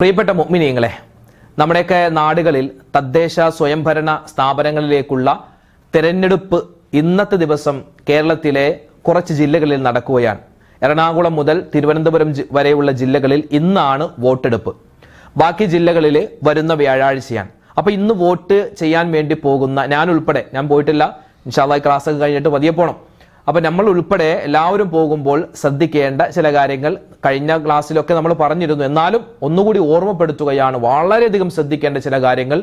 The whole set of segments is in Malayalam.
പ്രിയപ്പെട്ട മുഅ്മിനീങ്ങളെ നമ്മുടെയൊക്കെ നാടുകളിൽ തദ്ദേശ സ്വയംഭരണ സ്ഥാപനങ്ങളിലേക്കുള്ള തെരഞ്ഞെടുപ്പ് ഇന്നത്തെ ദിവസം കേരളത്തിലെ കുറച്ച് ജില്ലകളിൽ നടക്കുകയാണ്. എറണാകുളം മുതൽ തിരുവനന്തപുരം വരെയുള്ള ജില്ലകളിൽ ഇന്നാണ് വോട്ടെടുപ്പ്. ബാക്കി ജില്ലകളിൽ വരുന്ന വ്യാഴാഴ്ചയാണ്. അപ്പോൾ ഇന്ന് വോട്ട് ചെയ്യാൻ വേണ്ടി പോകുന്ന ഞാൻ ഉൾപ്പെടെ ഞാൻ പോയിട്ടില്ല. ഇൻഷാല്ലാ ക്ലാസ് ഒക്കെ കഴിഞ്ഞിട്ട് പതിയെ പോകണം അപ്പൊ നമ്മൾ ഉൾപ്പെടെ എല്ലാവരും പോകുമ്പോൾ ശ്രദ്ധിക്കേണ്ട ചില കാര്യങ്ങൾ കഴിഞ്ഞ ക്ലാസ്സിലൊക്കെ നമ്മൾ പറഞ്ഞിരുന്നു. എന്നാലും ഒന്നുകൂടി ഓർമ്മപ്പെടുത്തുകയാണ് വളരെയധികം ശ്രദ്ധിക്കേണ്ട ചില കാര്യങ്ങൾ.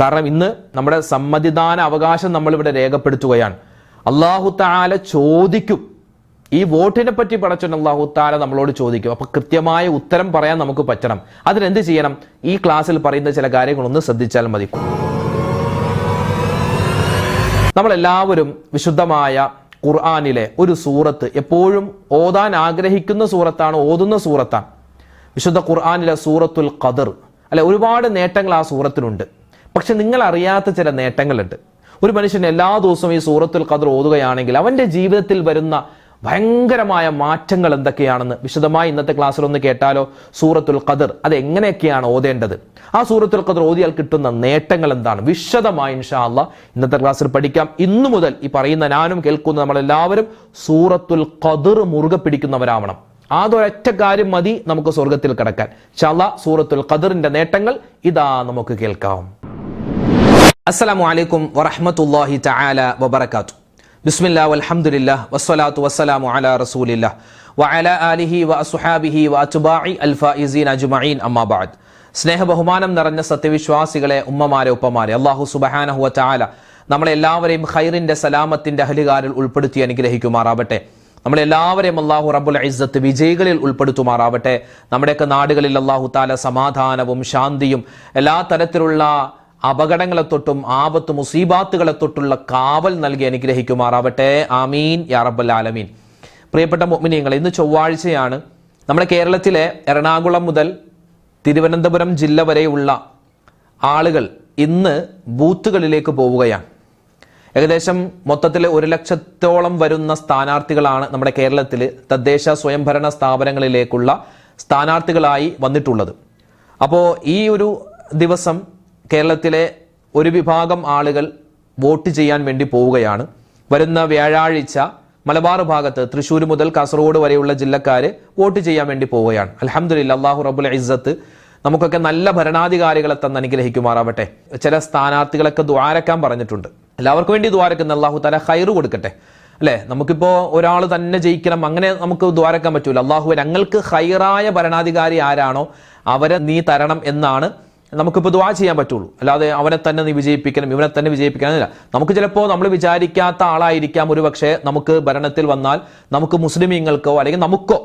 കാരണം ഇന്ന് നമ്മുടെ സമ്മതിദാന അവകാശം നമ്മളിവിടെ രേഖപ്പെടുത്തുകയാണ്. അള്ളാഹു താല ചോദിക്കും. ഈ വോട്ടിനെ പറ്റി പടച്ചൻ അള്ളാഹു താല നമ്മളോട് ചോദിക്കും. അപ്പൊ കൃത്യമായ ഉത്തരം പറയാൻ നമുക്ക് പറ്റണം. അതിനെന്ത് ചെയ്യണം? ഈ ക്ലാസ്സിൽ പറയുന്ന ചില കാര്യങ്ങളൊന്ന് ശ്രദ്ധിച്ചാൽ മതി. നമ്മളെല്ലാവരും വിശുദ്ധമായ ഖുർആാനിലെ ഒരു സൂറത്ത് എപ്പോഴും ഓതാൻ ആഗ്രഹിക്കുന്ന സൂറത്താണ് ഓതുന്ന സൂറത്താണ്. വിശുദ്ധ ഖുർആാനിലെ സൂറത്തുൽ ഖദർ. അല്ലെ ഒരുപാട് നേട്ടങ്ങൾ ആ സൂറത്തിനുണ്ട് പക്ഷെ നിങ്ങൾ അറിയാത്ത ചില നേട്ടങ്ങളുണ്ട്. ഒരു മനുഷ്യൻ എല്ലാ ദിവസവും ഈ സൂറത്തുൽ ഖദർ ഓതുകയാണെങ്കിൽ അവന്റെ ജീവിതത്തിൽ വരുന്ന ഭയങ്കരമായ മാറ്റങ്ങൾ എന്തൊക്കെയാണെന്ന് വിശദമായി ഇന്നത്തെ ക്ലാസ്സിൽ ഒന്ന് കേട്ടാലോ? സൂറത്തുൽ ഖദർ. അത് എങ്ങനെയൊക്കെയാണ് ഓതേണ്ടത്? ആ സൂറത്തുൽ ഖദർ ഓതിയാൽ കിട്ടുന്ന നേട്ടങ്ങൾ എന്താണ്? വിശദമായി ഇൻഷാ അല്ലാ ഇന്നത്തെ ക്ലാസ്സിൽ പഠിക്കാം. ഇന്നു മുതൽ ഈ പറയുന്ന ഞാനും കേൾക്കുന്ന നമ്മളെല്ലാവരും സൂറത്തുൽ ഖദർ മുറുകെ പിടിക്കുന്നവരാവണം. അതൊരൊറ്റ കാര്യം മതി നമുക്ക് സ്വർഗത്തിൽ കിടക്കാൻ. ഷാല്ല സൂറത്തുൽ ഖദറിന്റെ നേട്ടങ്ങൾ ഇതാ നമുക്ക് കേൾക്കാം. അസ്സലാമു അലൈക്കും വറഹമത്തല്ലാഹി തആല വബറകാത്തു ബിസ്മില്ലാ വൽഹംദുലില്ലാ വസ്സലാത്തു വസ്സലാമു അലാ റസൂലില്ലാ. വഅലാ ആലിഹി വഅസ്ഹാബിഹി വഅത്ബാഇ അൽഫായിസീൻ അജ്മഈൻ അമ്മാ ബഅദ്. സ്നേഹ ബഹുമാനം നിറഞ്ഞ സത്യവിശ്വാസികളെ ഉമ്മമാരെ ഉപ്പമാരെ അള്ളാഹു സുബ്ഹാനഹു വ തആല നമ്മളെ എല്ലാവരെയും ഖൈറിന്റെ സലാമത്തിന്റെ അഹലുകാരിൽ ഉൾപ്പെടുത്തി അനുഗ്രഹിക്കുമാറാവട്ടെ. നമ്മളെല്ലാവരെയും അള്ളാഹു റബുൽ ഇസ്സത്ത് വിജയികളിൽ ഉൾപ്പെടുത്തുമാറാവട്ടെ. നമ്മുടെയൊക്കെ നാടുകളിൽ അള്ളാഹു താല സമാധാനവും ശാന്തിയും എല്ലാ തരത്തിലുള്ള അപകടങ്ങളെ തൊട്ടും ആപത്ത് മുസീബാത്തുകളെ തൊട്ടുള്ള കാവൽ നൽകി അനുഗ്രഹിക്കുമാറാവട്ടെ. ആമീൻ. യാ റബ്ബൽ ആലമീൻ. പ്രിയപ്പെട്ട മൊമിനിയങ്ങൾ ഇന്ന് ചൊവ്വാഴ്ചയാണ് നമ്മുടെ കേരളത്തിലെ എറണാകുളം മുതൽ തിരുവനന്തപുരം ജില്ല വരെയുള്ള ആളുകൾ ഇന്ന് ബൂത്തുകളിലേക്ക് പോവുകയാണ്. ഏകദേശം മൊത്തത്തിൽ ഒരു ലക്ഷത്തോളം വരുന്ന സ്ഥാനാർത്ഥികളാണ് നമ്മുടെ കേരളത്തിൽ തദ്ദേശ സ്വയംഭരണ സ്ഥാപനങ്ങളിലേക്കുള്ള സ്ഥാനാർത്ഥികളായി വന്നിട്ടുള്ളത്. അപ്പോൾ ഈ ഒരു ദിവസം കേരളത്തിലെ ഒരു വിഭാഗം ആളുകൾ വോട്ട് ചെയ്യാൻ വേണ്ടി പോവുകയാണ്. വരുന്ന വ്യാഴാഴ്ച മലബാർ ഭാഗത്ത് തൃശ്ശൂർ മുതൽ കാസർഗോഡ് വരെയുള്ള ജില്ലക്കാർ വോട്ട് ചെയ്യാൻ വേണ്ടി പോവുകയാണ്. അലഹമുല്ല അള്ളാഹു റബുൽ ഇസ്സത്ത് നമുക്കൊക്കെ നല്ല ഭരണാധികാരികളെ തന്ന് അനുഗ്രഹിക്കുമാറാവട്ടെ. ചില സ്ഥാനാർത്ഥികളൊക്കെ ദ്വാരക്കാൻ പറഞ്ഞിട്ടുണ്ട്. എല്ലാവർക്കും വേണ്ടി ദ്വാരക്കുന്ന അള്ളാഹു തല ഹൈറ് കൊടുക്കട്ടെ. അല്ലെ? നമുക്കിപ്പോ ഒരാൾ തന്നെ ജയിക്കണം അങ്ങനെ നമുക്ക് ദ്വാരക്കാൻ പറ്റൂല. അള്ളാഹു ഞങ്ങൾക്ക് ഹൈറായ ഭരണാധികാരി ആരാണോ അവരെ നീ തരണം എന്നാണ് നമുക്കിപ്പോൾ ദുവാ ചെയ്യാൻ പറ്റുള്ളൂ. അല്ലാതെ അവനെ തന്നെ നീ വിജയിപ്പിക്കണം ഇവനെ തന്നെ വിജയിപ്പിക്കണം എന്നില്ല. നമുക്ക് ചിലപ്പോൾ നമ്മൾ വിചാരിക്കാത്ത ആളായിരിക്കാം ഒരു പക്ഷേ നമുക്ക് ഭരണത്തിൽ വന്നാൽ നമുക്ക് മുസ്ലിമീങ്ങൾക്കോ അല്ലെങ്കിൽ നമുക്കോ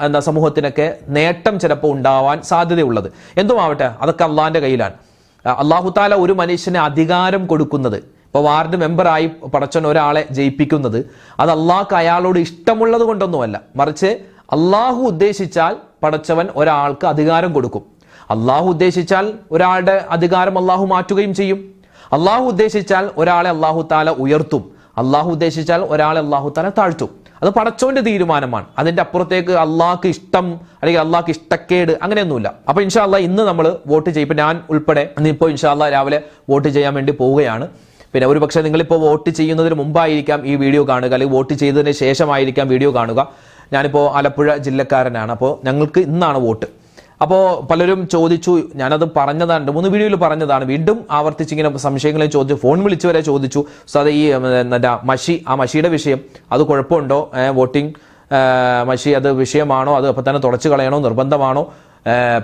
എന്താ സമൂഹത്തിനൊക്കെ നേട്ടം ചിലപ്പോൾ ഉണ്ടാവാൻ സാധ്യതയുള്ളത്. എന്തുമാവട്ടെ അതൊക്കെ അള്ളാഹിന്റെ കയ്യിലാണ്. അള്ളാഹു താല ഒരു മനുഷ്യന് അധികാരം കൊടുക്കുന്നത് ഇപ്പോൾ വാർഡ് മെമ്പറായി പടച്ചൻ ഒരാളെ ജയിപ്പിക്കുന്നത് അത് അള്ളാഹ്ക്ക് അയാളോട് ഇഷ്ടമുള്ളത് കൊണ്ടൊന്നുമല്ല. മറിച്ച് അള്ളാഹു ഉദ്ദേശിച്ചാൽ പടച്ചവൻ ഒരാൾക്ക് അധികാരം കൊടുക്കും. അള്ളാഹു ഉദ്ദേശിച്ചാൽ ഒരാളുടെ അധികാരം അള്ളാഹു മാറ്റുകയും ചെയ്യും. അള്ളാഹു ഉദ്ദേശിച്ചാൽ ഒരാളെ അള്ളാഹു താല ഉയർത്തും. അള്ളാഹു ഉദ്ദേശിച്ചാൽ ഒരാളെ അള്ളാഹു താല താഴ്ത്തും. അത് പടച്ചോന്റെ തീരുമാനമാണ്. അതിന്റെ അപ്പുറത്തേക്ക് അള്ളാഹ്ക്ക് ഇഷ്ടം അല്ലെങ്കിൽ അള്ളാഹ്ക്ക് ഇഷ്ടക്കേട് അങ്ങനെയൊന്നുമില്ല. അപ്പൊ ഇൻഷാല്ല ഇന്ന് നമ്മൾ വോട്ട് ചെയ്യും. ഇപ്പൊ ഞാൻ ഉൾപ്പെടെ ഇന്നിപ്പോ ഇൻഷാല്ല രാവിലെ വോട്ട് ചെയ്യാൻ വേണ്ടി പോവുകയാണ്. പിന്നെ ഒരു പക്ഷേ നിങ്ങളിപ്പോൾ വോട്ട് ചെയ്യുന്നതിന് മുമ്പായിരിക്കാം ഈ വീഡിയോ കാണുക. അല്ലെങ്കിൽ വോട്ട് ചെയ്തതിന് ശേഷമായിരിക്കാം വീഡിയോ കാണുക. ഞാനിപ്പോൾ ആലപ്പുഴ ജില്ലക്കാരനാണ്. അപ്പോൾ ഞങ്ങൾക്ക് ഇന്നാണ് വോട്ട്. അപ്പോൾ പലരും ചോദിച്ചു ഞാനത് പറഞ്ഞതാണ് രണ്ട് മൂന്ന് വീഡിയോയിൽ പറഞ്ഞതാണ്. വീണ്ടും ആവർത്തിച്ചിങ്ങനെ സംശയങ്ങളെ ചോദിച്ചു ഫോൺ വിളിച്ചു വരെ ചോദിച്ചു സോ അത് ഈ എന്താ മഷി ആ മഷിയുടെ വിഷയം അത് കുഴപ്പമുണ്ടോ? വോട്ടിംഗ് മഷി അത് വിഷയമാണോ? അത് അപ്പം തന്നെ തുടച്ചു കളയണോ? നിർബന്ധമാണോ?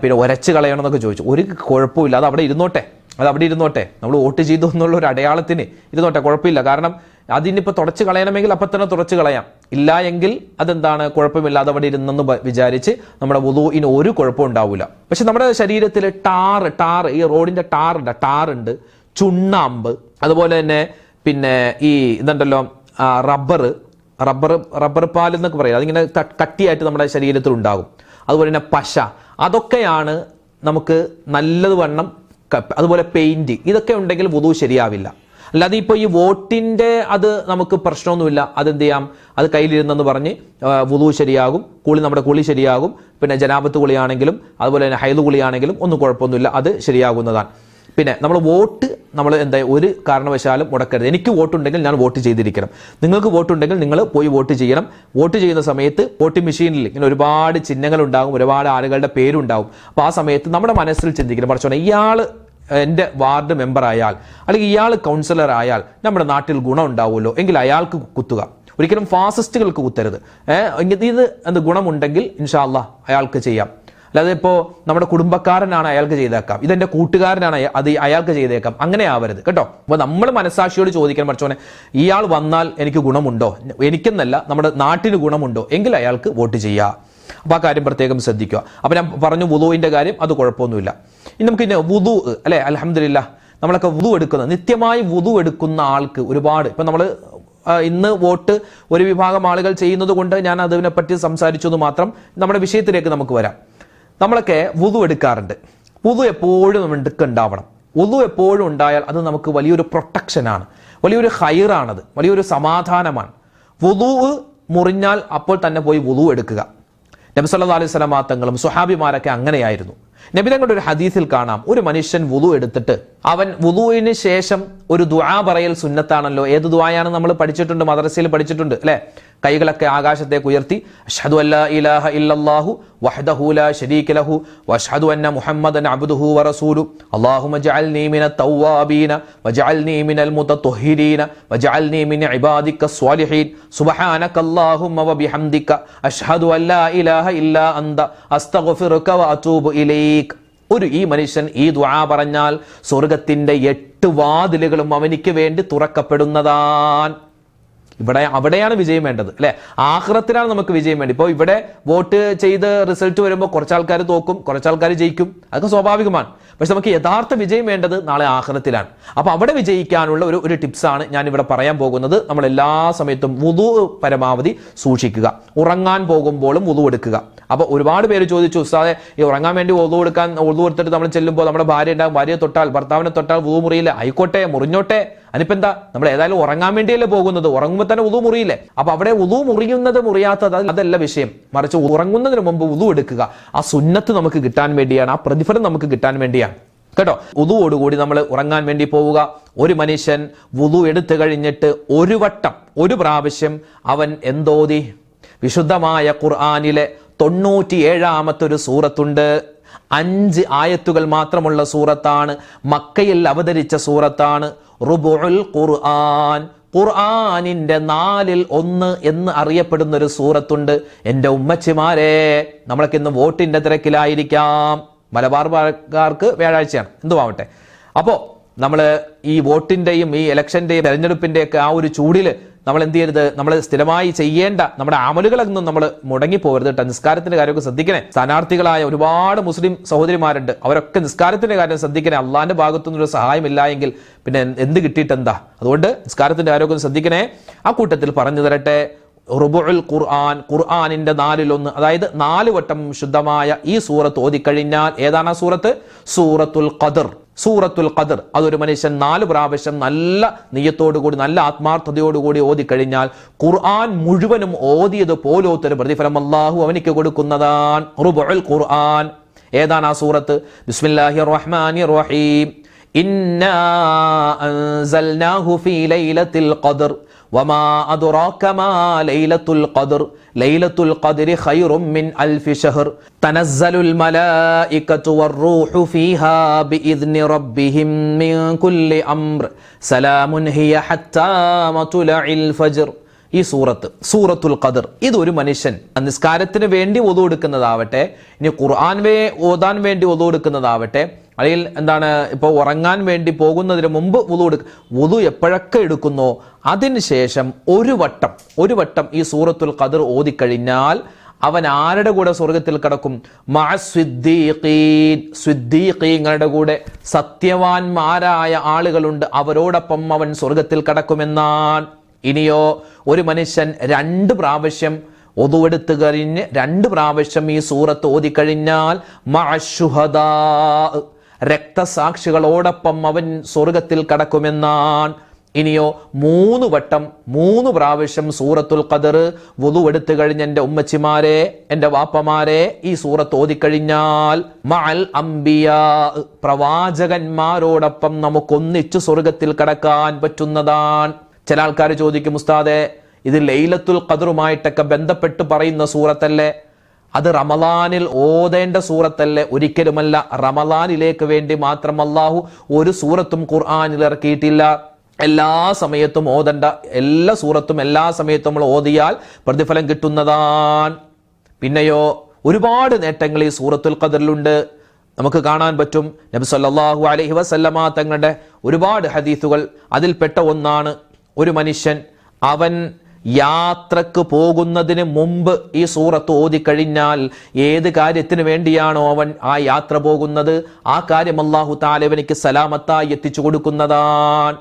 പിന്നെ ഉരച്ച് കളയണോ? എന്നൊക്കെ ചോദിച്ചു. ഒരു കുഴപ്പമില്ല. അത് അവിടെ ഇരുന്നോട്ടെ. അത് അവിടെ ഇരുന്നോട്ടെ. നമ്മൾ വോട്ട് ചെയ്തു എന്നുള്ള ഒരു അടയാളത്തിന് ഇരുന്നോട്ടെ. കുഴപ്പമില്ല. കാരണം അതിനിപ്പോൾ തുടച്ച് കളയണമെങ്കിൽ അപ്പം തന്നെ തുടച്ച് കളയാം. ഇല്ല എങ്കിൽ അതെന്താണ്? കുഴപ്പമില്ലാതെ അവിടെ ഇരുന്നെന്ന് വിചാരിച്ച് നമ്മുടെ വുതുവിന് ഒരു കുഴപ്പം ഉണ്ടാവില്ല പക്ഷെ നമ്മുടെ ശരീരത്തിൽ ടാർ ടാർ ഈ ഉണ്ട് ടാർ ഉണ്ട് ചുണ്ണാമ്പ് അതുപോലെ തന്നെ പിന്നെ ഈ ഇതുണ്ടല്ലോ റബ്ബർ റബ്ബർ റബ്ബർ പാൽ എന്നൊക്കെ പറയും. അതിങ്ങനെ കട്ടിയായിട്ട് നമ്മുടെ ശരീരത്തിൽ ഉണ്ടാകും. അതുപോലെ തന്നെ പശ. അതൊക്കെയാണ് നമുക്ക് നല്ലത് വണ്ണം അതുപോലെ പെയിന്റ്. ഇതൊക്കെ ഉണ്ടെങ്കിൽ വുതു ശരിയാവില്ല. അല്ലാതെ ഇപ്പോൾ ഈ വോട്ടിന്റെ അത് നമുക്ക് പ്രശ്നമൊന്നുമില്ല. അതെന്ത് ചെയ്യാം? അത് കയ്യിലിരുന്നെന്ന് പറഞ്ഞ് വുതു ശരിയാകും കുളി നമ്മുടെ കുളി ശരിയാകും പിന്നെ ജനാപത്ത് കുളിയാണെങ്കിലും അതുപോലെ തന്നെ ഹൈദ് കുളിയാണെങ്കിലും ഒന്നും കുഴപ്പമൊന്നുമില്ല. അത് ശരിയാകുന്നതാണ്. പിന്നെ നമ്മൾ വോട്ട് നമ്മൾ എന്താ ഒരു കാരണവശാലും മുടക്കരുത്. എനിക്ക് വോട്ടുണ്ടെങ്കിൽ ഞാൻ വോട്ട് ചെയ്തിരിക്കണം. നിങ്ങൾക്ക് വോട്ടുണ്ടെങ്കിൽ നിങ്ങൾ പോയി വോട്ട് ചെയ്യണം. വോട്ട് ചെയ്യുന്ന സമയത്ത് വോട്ടിംഗ് മെഷീനിൽ ഇങ്ങനെ ഒരുപാട് ചിഹ്നങ്ങൾ ഉണ്ടാകും ഒരുപാട് ആളുകളുടെ പേരുണ്ടാവും അപ്പോൾ ആ സമയത്ത് നമ്മുടെ മനസ്സിൽ ചിന്തിക്കണം. പറഞ്ഞു ഇയാൾ എന്റെ വാർഡ് മെമ്പറായാൽ അല്ലെങ്കിൽ ഇയാൾ കൗൺസിലർ ആയാൽ നമ്മുടെ നാട്ടിൽ ഗുണം ഉണ്ടാവുമല്ലോ. എങ്കിൽ അയാൾക്ക് കുത്തുക. ഒരിക്കലും ഫാസിസ്റ്റുകൾക്ക് കുത്തരുത്. ഇത് എന്ത് ഗുണമുണ്ടെങ്കിൽ ഇൻഷാല്ല അയാൾക്ക് ചെയ്യാം. അല്ലാതെ ഇപ്പോൾ നമ്മുടെ കുടുംബക്കാരനാണ് അയാൾക്ക് ചെയ്തേക്കാം. ഇതെന്റെ കൂട്ടുകാരനാണ് അത് അയാൾക്ക് ചെയ്തേക്കാം. അങ്ങനെ ആവരുത്. കേട്ടോ? അപ്പോൾ നമ്മൾ മനസ്സാക്ഷിയോട് ചോദിക്കാൻ പഠിച്ചോനെ ഇയാൾ വന്നാൽ എനിക്ക് ഗുണമുണ്ടോ? എനിക്കെന്നല്ല നമ്മുടെ നാട്ടിന് ഗുണമുണ്ടോ? എങ്കിൽ അയാൾക്ക് വോട്ട് ചെയ്യുക അപ്പോൾ ആ കാര്യം പ്രത്യേകം ശ്രദ്ധിക്കുക. അപ്പോൾ ഞാൻ പറഞ്ഞു വുതുവിന്റെ കാര്യം അത് കുഴപ്പമൊന്നുമില്ല. ഇനി നമുക്ക് ഇന്നെ വുതു അല്ലെ? അലഹമില്ല നമ്മളൊക്കെ വുതു എടുക്കുന്ന. നിത്യമായി വുതു എടുക്കുന്ന ആൾക്ക് ഒരുപാട്. ഇപ്പം നമ്മൾ ഇന്ന് വോട്ട് ഒരു വിഭാഗം ആളുകൾ ചെയ്യുന്നത് കൊണ്ട് ഞാൻ അതിനെപ്പറ്റി എന്ന് മാത്രം നമ്മുടെ വിഷയത്തിലേക്ക് നമുക്ക് വരാം. നമ്മളൊക്കെ വുതു എടുക്കാറുണ്ട്. വുതു എപ്പോഴും നമ്മൾ എടുക്കുണ്ടാവണം വുതു എപ്പോഴും ഉണ്ടായാൽ അത് നമുക്ക് വലിയൊരു പ്രൊട്ടക്ഷനാണ്. വലിയൊരു ഹൈറാണത്. വലിയൊരു സമാധാനമാണ്. വുതു മുറിഞ്ഞാൽ അപ്പോൾ തന്നെ പോയി വുതു എടുക്കുക. നബി സല്ലല്ലാഹു അലൈഹി വസല്ലമ തങ്ങളും സുഹാബിമാരൊക്കെ അങ്ങനെയായിരുന്നു. നബി തങ്ങളുടെ ഒരു ഹദീസിൽ കാണാം. ഒരു മനുഷ്യൻ വുതു എടുത്തിട്ട് അവൻ വുതുവിന് ശേഷം ഒരു ദുആ പറയൽ സുന്നത്താണല്ലോ. ഏത് ദുആയാണ് നമ്മൾ പഠിച്ചിട്ടുണ്ട്? മദ്രസയിൽ പഠിച്ചിട്ടുണ്ട് അല്ലെ? കൈകളൊക്കെ ആകാശത്തേക്ക് ഉയർത്തി അഷ്ഹദു അല്ലാ ഇലാഹ ഇല്ലല്ലാഹു വഹ്ദഹു ലാ ശരീക ലഹു വഅഷ്ഹദു അന്ന മുഹമ്മദൻ അബ്ദുഹു വറസൂലു അല്ലാഹുമ്മ ജഅൽനി നീമിന തവ്വാബീന വജഅൽനി മിനൽ മുതത്വഹിരീന വജഅൽനി മിൻ ഇബാദിക സ്വാലിഹീൻ. സുബ്ഹാനക അല്ലാഹുമ്മ വബിഹംദിക അഷ്ഹദു അല്ലാ ഇലാഹ ഇല്ലാ അന്ത അസ്തഗ്ഫിറുക വഅതൂബു ഇലൈക്. ഒരു ഈ മനുഷ്യൻ ഈ ദ്വാ പറഞ്ഞാൽ സ്വർഗത്തിന്റെ എട്ട് വാതിലുകളും അവനിക്ക് വേണ്ടി തുറക്കപ്പെടുന്നതാണ് ഇവിടെ അവിടെയാണ് വിജയം വേണ്ടത് അല്ലെ? ആഹ്റത്തിലാണ് നമുക്ക് വിജയം വേണ്ടത്. ഇപ്പോൾ ഇവിടെ വോട്ട് ചെയ്ത് റിസൾട്ട് വരുമ്പോൾ കുറച്ച് ആൾക്കാർ തോക്കും കുറച്ച് ആൾക്കാർ ജയിക്കും. അതൊക്കെ സ്വാഭാവികമാണ്. പക്ഷെ നമുക്ക് യഥാർത്ഥ വിജയം വേണ്ടത് നാളെ ആഹ്റത്തിലാണ്. അപ്പോൾ അവിടെ വിജയിക്കാനുള്ള ഒരു ഒരു ടിപ്സാണ് ഞാൻ ഇവിടെ പറയാൻ പോകുന്നത്. നമ്മൾ എല്ലാ സമയത്തും മുതു പരമാവധി സൂക്ഷിക്കുക. ഉറങ്ങാൻ പോകുമ്പോഴും മുതു എടുക്കുക. അപ്പൊ ഒരുപാട് പേര് ചോദിച്ചു ഉസ്താദെ ഈ ഉറങ്ങാൻ വേണ്ടി ഒതു കൊടുക്കാൻ ഒതു കൊടുത്തിട്ട് നമ്മൾ ചെല്ലുമ്പോൾ നമ്മുടെ ഭാര്യ ഉണ്ടാകും ഭാര്യയെ തൊട്ടാൽ ഭർത്താവിനെ തൊട്ടാൽ വുതു മുറിയില്ല. ആയിക്കോട്ടെ മുറിഞ്ഞോട്ടെ. അതിനിപ്പോ എന്താ നമ്മൾ ഏതായാലും ഉറങ്ങാൻ വേണ്ടിയല്ലേ പോകുന്നത്. ഉറങ്ങുമ്പോൾ തന്നെ ഉതു മുറിയില്ലേ? അപ്പൊ അവിടെ ഉതു മുറിയുന്നത് മുറിയാത്തത് അതല്ല വിഷയം. മറിച്ച് ഉറങ്ങുന്നതിന് മുമ്പ് ഉതു എടുക്കുക. ആ സുന്നത്ത് നമുക്ക് കിട്ടാൻ വേണ്ടിയാണ് ആ പ്രതിഫലം നമുക്ക് കിട്ടാൻ വേണ്ടിയാണ്. കേട്ടോ? ഉതുവോടുകൂടി നമ്മൾ ഉറങ്ങാൻ വേണ്ടി പോവുക. ഒരു മനുഷ്യൻ വുതു എടുത്തു കഴിഞ്ഞിട്ട് ഒരു വട്ടം ഒരു പ്രാവശ്യം അവൻ എന്തോതി? വിശുദ്ധമായ ഖുർആാനിലെ തൊണ്ണൂറ്റി ഏഴാമത്തെ ഒരു സൂറത്തുണ്ട്. അഞ്ച് ആയത്തുകൾ മാത്രമുള്ള സൂറത്താണ്. മക്കയിൽ അവതരിച്ച സൂറത്താണ്. റുബുൽ ഖുർആൻ. ഖുർആാനിന്റെ നാലിൽ ഒന്ന് എന്ന് അറിയപ്പെടുന്ന ഒരു സൂറത്തുണ്ട്. എന്റെ ഉമ്മച്ചിമാരെ നമ്മളൊക്കെ ഇന്ന് വോട്ടിന്റെ തിരക്കിലായിരിക്കാം. മലബാർക്കാർക്ക് വ്യാഴാഴ്ചയാണ്. എന്തുമാവട്ടെ. അപ്പോൾ നമ്മൾ ഈ വോട്ടിന്റെയും ഈ ഇലക്ഷന്റെയും തെരഞ്ഞെടുപ്പിന്റെയൊക്കെ ആ ഒരു ചൂടിൽ നമ്മൾ എന്ത് ചെയ്യരുത് നമ്മൾ സ്ഥിരമായി ചെയ്യേണ്ട നമ്മുടെ അമലുകളൊന്നും നമ്മൾ മുടങ്ങിപ്പോകരുത് കേട്ടോ. നിസ്കാരത്തിന്റെ കാര്യമൊക്കെ ശ്രദ്ധിക്കണേ. സ്ഥാനാർത്ഥികളായ ഒരുപാട് മുസ്ലിം സഹോദരിമാരുണ്ട്. അവരൊക്കെ നിസ്കാരത്തിന്റെ കാര്യം ശ്രദ്ധിക്കണേ. അള്ളാന്റെ ഭാഗത്തുനിന്ന് ഒരു സഹായമില്ല എങ്കിൽ പിന്നെ എന്ത് കിട്ടിയിട്ടെന്താ? അതുകൊണ്ട് നിസ്കാരത്തിന്റെ കാര്യമൊക്കെ ശ്രദ്ധിക്കണേ. ആ കൂട്ടത്തിൽ പറഞ്ഞു തരട്ടെ. റുബുൽ ഖുർആൻ ഖുർആനിന്റെ നാലിലൊന്ന് അതായത് നാല് വട്ടം ശുദ്ധമായ ഈ സൂറത്ത് ഓതിക്കഴിഞ്ഞാൽ ഏതാണ് ആ സൂറത്ത്? സൂറത്തുൽ ഖദർ. സൂറത്തുൽ ഖദർ. അതൊരു മനുഷ്യൻ നാല് പ്രാവശ്യം നല്ല നെയ്യത്തോടുകൂടി നല്ല ആത്മാർത്ഥതയോടുകൂടി ഓതിക്കഴിഞ്ഞാൽ ഖുർആൻ മുഴുവനും ഓതിയത് പോലോത്തൊരു പ്രതിഫലം അള്ളാഹു അവനിക്ക് കൊടുക്കുന്നതാണ്. റുബുൽ ഖുർആൻ. ഏതാണ് ആ സൂറത്ത്? ബിസ്മില്ലാഹിർ റഹ്മാനിർ റഹീം ഇന്നാ അൻസൽനാഹു ഫീ ലൈലത്തിൽ ഖദർ. വമാ ലൈലത്തുൽ ലൈലത്തുൽ മിൻ ഷഹർ. തനസ്സലുൽ ഫീഹാ റബ്ബിഹിം മിൻ കുല്ലി അംർ. സലാമുൻ ഹിയ ഹത്താ ഫജ്ർ. ഈ സൂറത്ത് സൂറത്തുൽ ഖദർ ഇതൊരു മനുഷ്യൻ. നിസ്കാരത്തിന് വേണ്ടി ഒതു കൊടുക്കുന്നതാവട്ടെ ഇനി ഖുർആൻ വേ ഓതാൻ വേണ്ടി ഒതു കൊടുക്കുന്നതാവട്ടെ അല്ലെങ്കിൽ എന്താണ് ഇപ്പോൾ ഉറങ്ങാൻ വേണ്ടി പോകുന്നതിന് മുമ്പ് വുതു എടുക്ക വുതു എപ്പോഴൊക്കെ എടുക്കുന്നോ അതിനുശേഷം ഒരു വട്ടം ഒരു വട്ടം ഈ സൂറത്തുൽ ഖദർ ഓതിക്കഴിഞ്ഞാൽ അവൻ ആരുടെ കൂടെ സ്വർഗത്തിൽ കിടക്കും? സ്വിദ്ദീഖീങ്ങളുടെ കൂടെ സത്യവാൻമാരായ ആളുകളുണ്ട്. അവരോടൊപ്പം അവൻ സ്വർഗത്തിൽ കിടക്കുമെന്നാണ്. ഇനിയോ ഒരു മനുഷ്യൻ രണ്ട് പ്രാവശ്യം ഒതുവെടുത്ത് കഴിഞ്ഞ് രണ്ട് പ്രാവശ്യം ഈ സൂറത്ത് ഓതിക്കഴിഞ്ഞാൽ മഅശുഹദാ രക്തസാക്ഷികളോടൊപ്പം അവൻ സ്വർഗത്തിൽ കടക്കുമെന്നാണ്. ഇനിയോ മൂന്ന് വട്ടം മൂന്ന് പ്രാവശ്യം സൂറത്തുൽ ഖദർ വുളു എടുത്തു കഴിഞ്ഞ എന്റെ ഉമ്മച്ചിമാരെ എന്റെ വാപ്പമാരെ ഈ സൂറത്ത് ഓതിക്കഴിഞ്ഞാൽ മഅൽ അംബിയാ പ്രവാചകന്മാരോടൊപ്പം നമുക്കൊന്നിച്ച് സ്വർഗത്തിൽ കടക്കാൻ പറ്റുന്നതാണ്. ചില ആൾക്കാർ ചോദിക്കും ഉസ്താദെ ഇത് ലൈലത്തുൽ ഖദറുമായിട്ടൊക്കെ ബന്ധപ്പെട്ട് പറയുന്ന സൂറത്തല്ലേ? അത് റമലാനിൽ ഓതേണ്ട സൂറത്തല്ലേ? ഒരിക്കലുമല്ല. റമലാനിലേക്ക് വേണ്ടി മാത്രം അള്ളാഹു ഒരു സൂറത്തും ഖുർആാനിൽ ഇറക്കിയിട്ടില്ല. എല്ലാ സമയത്തും ഓതണ്ട. എല്ലാ സൂറത്തും എല്ലാ സമയത്തും നമ്മൾ ഓതിയാൽ പ്രതിഫലം കിട്ടുന്നതാണ്. പിന്നെയോ ഒരുപാട് നേട്ടങ്ങൾ ഈ സൂറത്തുൽ ഖദറിലുണ്ട്. നമുക്ക് കാണാൻ പറ്റും. നബി സല്ലാഹു അലഹി വസല്ലമ തങ്ങളുടെ ഒരുപാട് ഹദീസുകൾ. അതിൽപ്പെട്ട ഒന്നാണ് ഒരു മനുഷ്യൻ. അവൻ യാത്രയ്ക്ക് പോകുന്നതിന് മുമ്പ് ഈ സൂറത്ത് ഓതിക്കഴിഞ്ഞാൽ ഏത് കാര്യത്തിന് വേണ്ടിയാണോ അവൻ ആ യാത്ര പോകുന്നത്? ആ കാര്യം അള്ളാഹു താലവനിക്ക് സലാമത്തായി എത്തിച്ചു കൊടുക്കുന്നതാണ്.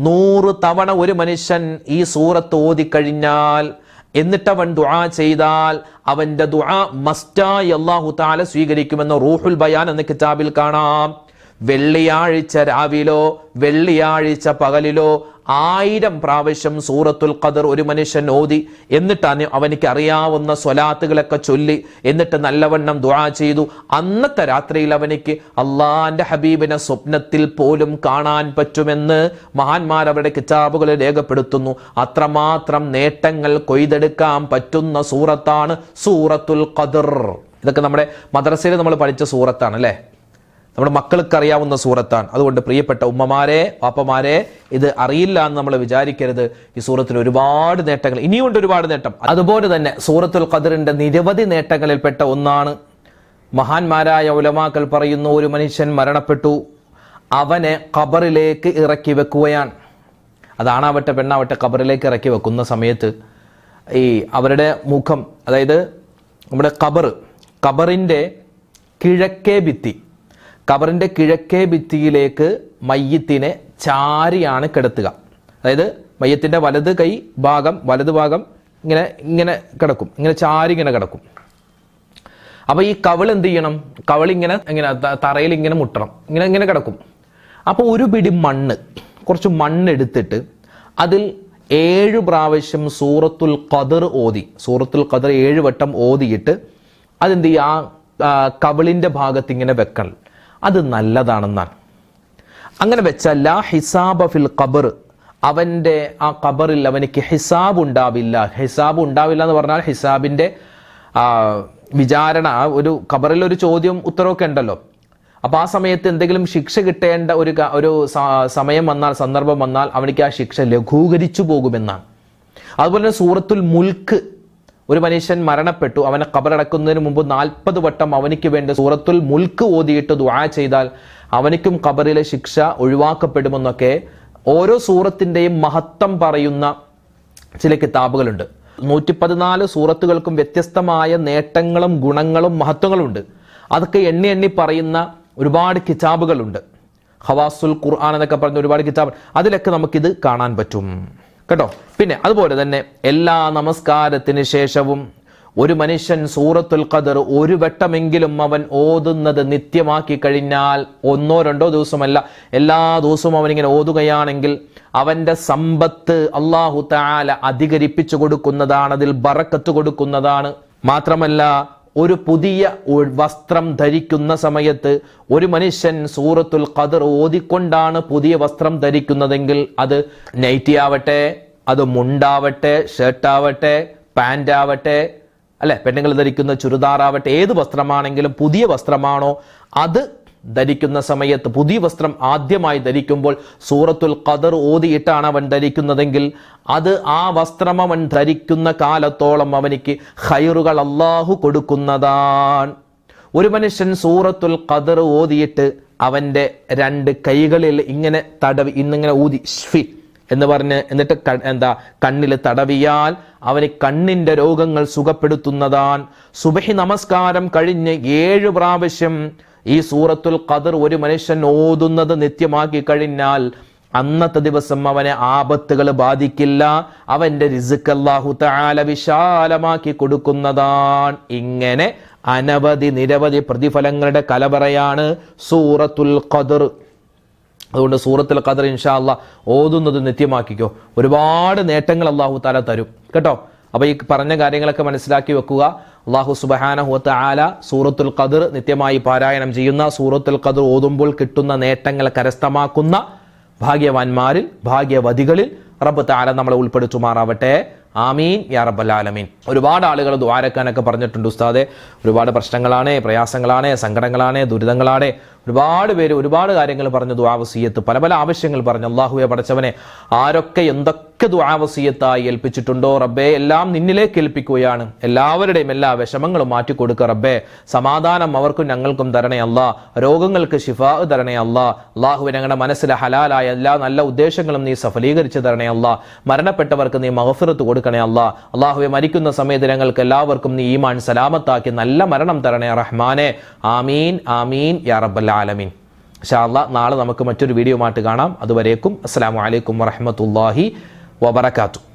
നൂറ് തവണ ഒരു മനുഷ്യൻ ഈ സൂറത്ത് ഓതിക്കഴിഞ്ഞാൽ എന്നിട്ടവൻ ദുആ ചെയ്താൽ അവന്റെ ദുആ മസ്റ്റായി അള്ളാഹു താല സ്വീകരിക്കുമെന്ന് റൂഹുൽ ബയാൻ എന്ന കിതാബിൽ കാണാം. വെള്ളിയാഴ്ച രാവിലോ വെള്ളിയാഴ്ച പകലിലോ ആയിരം പ്രാവശ്യം സൂറത്തുൽ ഖദർ ഒരു മനുഷ്യൻ ഓതി എന്നിട്ടാണ് അവനിക്ക് അറിയാവുന്ന സ്വലാത്തുകളൊക്കെ ചൊല്ലി എന്നിട്ട് നല്ലവണ്ണം ദുആ ചെയ്തു. അന്നത്തെ രാത്രിയിൽ അവനിക്ക് അള്ളാന്റെ ഹബീബിനെ സ്വപ്നത്തിൽ പോലും കാണാൻ പറ്റുമെന്ന് മഹാന്മാർ അവരുടെ കിതാബുകളിൽ രേഖപ്പെടുത്തുന്നു. അത്രമാത്രം നേട്ടങ്ങൾ കൊയ്തെടുക്കാൻ പറ്റുന്ന സൂറത്താണ് സൂറത്തുൽ ഖദർ. ഇതൊക്കെ നമ്മുടെ മദ്രസയിൽ നമ്മൾ പഠിച്ച സൂറത്താണ് അല്ലേ? നമ്മുടെ മക്കൾക്ക് അറിയാവുന്ന സൂറത്താണ്. അതുകൊണ്ട് പ്രിയപ്പെട്ട ഉമ്മമാരെ പാപ്പമാരെ ഇത് അറിയില്ല എന്ന് നമ്മൾ വിചാരിക്കരുത്. ഈ സൂറത്തിൽ ഒരുപാട് നേട്ടങ്ങൾ ഇനിയുണ്ട് ഒരുപാട് നേട്ടം. അതുപോലെ തന്നെ സൂറത്തുൽ ഖദറിന്റെ നിരവധി നേട്ടങ്ങളിൽപ്പെട്ട ഒന്നാണ്. മഹാന്മാരായ ഉലമാക്കൾ പറയുന്നു ഒരു മനുഷ്യൻ മരണപ്പെട്ടു. അവനെ ഖബറിലേക്ക് ഇറക്കി വെക്കുകയാണ്. അതാണാവട്ടെ പെണ്ണാവട്ടെ ഖബറിലേക്ക് ഇറക്കി വെക്കുന്ന സമയത്ത് ഈ അവരുടെ മുഖം അതായത് നമ്മുടെ ഖബർ ഖബറിന്റെ കിഴക്കേ ഭിത്തി. കബറിന്റെ കിഴക്കേ ഭിത്തിയിലേക്ക് മയ്യത്തിനെ ചാരിയാണ് കിടത്തുക. അതായത് മയ്യത്തിന്റെ വലത് കൈ ഭാഗം വലത് ഭാഗം ഇങ്ങനെ ഇങ്ങനെ കിടക്കും. ഇങ്ങനെ ചാരി ഇങ്ങനെ കിടക്കും. അപ്പോൾ ഈ കവൾ എന്ത് ചെയ്യണം? കവൾ ഇങ്ങനെ ഇങ്ങനെ തറയിൽ ഇങ്ങനെ മുട്ടണം. ഇങ്ങനെ ഇങ്ങനെ കിടക്കും. അപ്പോൾ ഒരു പിടി മണ്ണ് കുറച്ച് മണ്ണ് എടുത്തിട്ട് അതിൽ ഏഴ് പ്രാവശ്യം സൂറത്തുൽ ഖദർ ഓതി. സൂറത്തുൽ ഖദർ ഏഴ് വട്ടം ഓതിയിട്ട് അതെന്ത് ചെയ്യുക? ആ കവിളിന്റെ ഭാഗത്ത് ഇങ്ങനെ വെക്കണം. അത് നല്ലതാണെന്നാണ്. അങ്ങനെ വെച്ചാൽ ലാ ഹിസാബ ഫിൽ ഖബർ അവന്റെ ആ ഖബറിൽ അവനിക്ക് ഹിസാബ് ഉണ്ടാവില്ല ഹിസാബ് ഉണ്ടാവില്ല എന്ന് പറഞ്ഞാൽ ഹിസാബിന്റെ വിചാരണ ഒരു ഖബറിൽ ഒരു ചോദ്യം ഉത്തരവൊക്കെ ഉണ്ടല്ലോ. അപ്പം ആ സമയത്ത് എന്തെങ്കിലും ശിക്ഷ കിട്ടേണ്ട ഒരു ഒരു സമയം വന്നാൽ സന്ദർഭം വന്നാൽ അവനിക്ക് ആ ശിക്ഷ ലഘൂകരിച്ചു പോകുമെന്നാണ്. അതുപോലെ തന്നെ സൂറത്തുൽ മുൽക്ക് ഒരു മനുഷ്യൻ മരണപ്പെട്ടു. അവനെ കബറടക്കുന്നതിന് മുമ്പ് നാൽപ്പത് വട്ടം അവനിക്ക് വേണ്ടി സൂറത്തുൽ മുൽക്ക് ഓതിയിട്ട് ദുആ ചെയ്താൽ അവനിക്കും കബറിലെ ശിക്ഷ ഒഴിവാക്കപ്പെടുമെന്നൊക്കെ ഓരോ സൂറത്തിന്റെയും മഹത്വം പറയുന്ന ചില കിതാബുകളുണ്ട്. നൂറ്റി പതിനാല് സൂറത്തുകൾക്കും വ്യത്യസ്തമായ നേട്ടങ്ങളും ഗുണങ്ങളും മഹത്വങ്ങളും ഉണ്ട് അതൊക്കെ എണ്ണി എണ്ണി പറയുന്ന ഒരുപാട് കിതാബുകളുണ്ട്. ഹവാസുൽ ഖുർആൻ എന്നൊക്കെ പറഞ്ഞ ഒരുപാട് കിതാബ് അതിലൊക്കെ നമുക്കിത് കാണാൻ പറ്റും. കേട്ടോ? പിന്നെ അതുപോലെ തന്നെ എല്ലാ നമസ്കാരത്തിന് ശേഷവും ഒരു മനുഷ്യൻ സൂറത്തുൽ ഖദർ ഒരു വട്ടമെങ്കിലും അവൻ ഓതുന്നത് നിത്യമാക്കി കഴിഞ്ഞാൽ ഒന്നോ രണ്ടോ ദിവസമല്ല എല്ലാ ദിവസവും അവനിങ്ങനെ ഓതുകയാണെങ്കിൽ അവന്റെ സമ്പത്ത് അള്ളാഹു താല അധികരിപ്പിച്ചു കൊടുക്കുന്നതാണ് അതിൽ ബറക്കത്ത് കൊടുക്കുന്നതാണ്. മാത്രമല്ല ഒരു പുതിയ വസ്ത്രം ധരിക്കുന്ന സമയത്ത് ഒരു മനുഷ്യൻ സൂറത്തുൽ ഖദർ ഓതിക്കൊണ്ടാണ് പുതിയ വസ്ത്രം ധരിക്കുന്നതെങ്കിൽ അത് നൈറ്റി ആവട്ടെ അത് മുണ്ടാവട്ടെ ഷർട്ടാവട്ടെ പാന്റ് ആവട്ടെ അല്ലെ? പെണ്ണുങ്ങൾ ധരിക്കുന്ന ചുരിദാറാവട്ടെ ഏത് വസ്ത്രമാണെങ്കിലും പുതിയ വസ്ത്രമാണോ അത് ധരിക്കുന്ന സമയത്ത് പുതിയ വസ്ത്രം ആദ്യമായി ധരിക്കുമ്പോൾ സൂറത്തുൽ ഖദർ ഓതിയിട്ടാണ് അവൻ ധരിക്കുന്നതെങ്കിൽ അത് ആ വസ്ത്രം അവൻ ധരിക്കുന്ന കാലത്തോളം അവനിക്ക് ഹൈറുകൾ അള്ളാഹു കൊടുക്കുന്നതാണ്. ഒരു മനുഷ്യൻ സൂറത്തുൽ ഖദർ ഓതിയിട്ട് അവന്റെ രണ്ട് കൈകളിൽ ഇങ്ങനെ തടവി ഇന്നിങ്ങനെ ഊതി ഷ്ഫി എന്ന് പറഞ്ഞ് എന്നിട്ട് എന്താ കണ്ണിൽ തടവിയാൽ അവന് കണ്ണിന്റെ രോഗങ്ങൾ സുഖപ്പെടുത്തുന്നതാണ്. സുബഹി നമസ്കാരം കഴിഞ്ഞ് ഏഴ് പ്രാവശ്യം ഈ സൂറത്തുൽ ഖദർ ഒരു മനുഷ്യൻ ഓതുന്നത് നിത്യമാക്കി കഴിഞ്ഞാൽ അന്നത്തെ ദിവസം അവനെ ആപത്തുകൾ ബാധിക്കില്ല. അവന്റെ റിസ്ക് അല്ലാഹു തആല വിശാലമാക്കി കൊടുക്കുന്നതാണ്. ഇങ്ങനെ അനവധി നിരവധി പ്രതിഫലങ്ങളുടെ കലവറയാണ് സൂറത്തുൽ ഖദർ. അതുകൊണ്ട് സൂറത്തുൽ ഖദർ ഇൻഷാ അല്ലാ ഓതുന്നത് നിത്യമാക്കിക്കോ. ഒരുപാട് നേട്ടങ്ങൾ അള്ളാഹു താല തരും. കേട്ടോ? അപ്പൊ ഈ പറഞ്ഞ കാര്യങ്ങളൊക്കെ മനസ്സിലാക്കി വെക്കുക. അള്ളാഹു സുബഹാനഹുവത്ത് ആല സൂറത്തുൽ ഖദർ നിത്യമായി പാരായണം ചെയ്യുന്ന സൂറത്തുൽ ഖദർ ഓതുമ്പോൾ കിട്ടുന്ന നേട്ടങ്ങൾ കരസ്ഥമാക്കുന്ന ഭാഗ്യവാന്മാരിൽ ഭാഗ്യവതികളിൽ റബ്ബ് താല നമ്മളെ ഉൾപ്പെടുത്തുമാറാവട്ടെ. ആമീൻ. യാ റബ്ബൽ ആലമീൻ. ഒരുപാട് ആളുകൾ ദ്വാരക്കാനൊക്കെ പറഞ്ഞിട്ടുണ്ട് ഉസ്താദെ. ഒരുപാട് പ്രശ്നങ്ങളാണ് പ്രയാസങ്ങളാണ് സങ്കടങ്ങളാണ് ദുരിതങ്ങളാണ്. ഒരുപാട് പേര് ഒരുപാട് കാര്യങ്ങൾ പറഞ്ഞു ദ്വാവസീയത്ത് പല പല ആവശ്യങ്ങൾ പറഞ്ഞു. അള്ളാഹുവെ പഠിച്ചവനെ ആരൊക്കെ എന്തൊക്കെ ദ്വാവസീയത്തായി ഏൽപ്പിച്ചിട്ടുണ്ടോ റബ്ബെ? എല്ലാം നിന്നിലേക്ക് ഏൽപ്പിക്കുകയാണ്. എല്ലാവരുടെയും എല്ലാ വിഷമങ്ങളും മാറ്റിക്കൊടുക്കുക റബ്ബെ. സമാധാനം അവർക്കും ഞങ്ങൾക്കും തരണേ അല്ല. രോഗങ്ങൾക്ക് ഷിഫാ തരണേ അല്ല. അള്ളാഹുവെ ഞങ്ങളുടെ മനസ്സിലെ ഹലാലായ എല്ലാ നല്ല ഉദ്ദേശങ്ങളും നീ സഫലീകരിച്ച് തരണേ അല്ല. മരണപ്പെട്ടവർക്ക് നീ മഹഫിറത്ത് കൊടുക്കണേ അല്ല. അള്ളാഹുവെ മരിക്കുന്ന സമയത്ത് ഞങ്ങൾക്ക് എല്ലാവർക്കും നീ ഈമാൻ സലാമത്താക്കി നല്ല മരണം തരണേ റഹ്മാനെ. ആമീൻ ആമീൻ യാ റബ്ബൽ ആലമീൻ ഷാല്ല നാളെ നമുക്ക് മറ്റൊരു വീഡിയോ ആയിട്ട് കാണാം. അതുവരേക്കും അസ്സാം വലൈക്കും വറഹമത്തല്ലാഹി വബർക്കാത്തു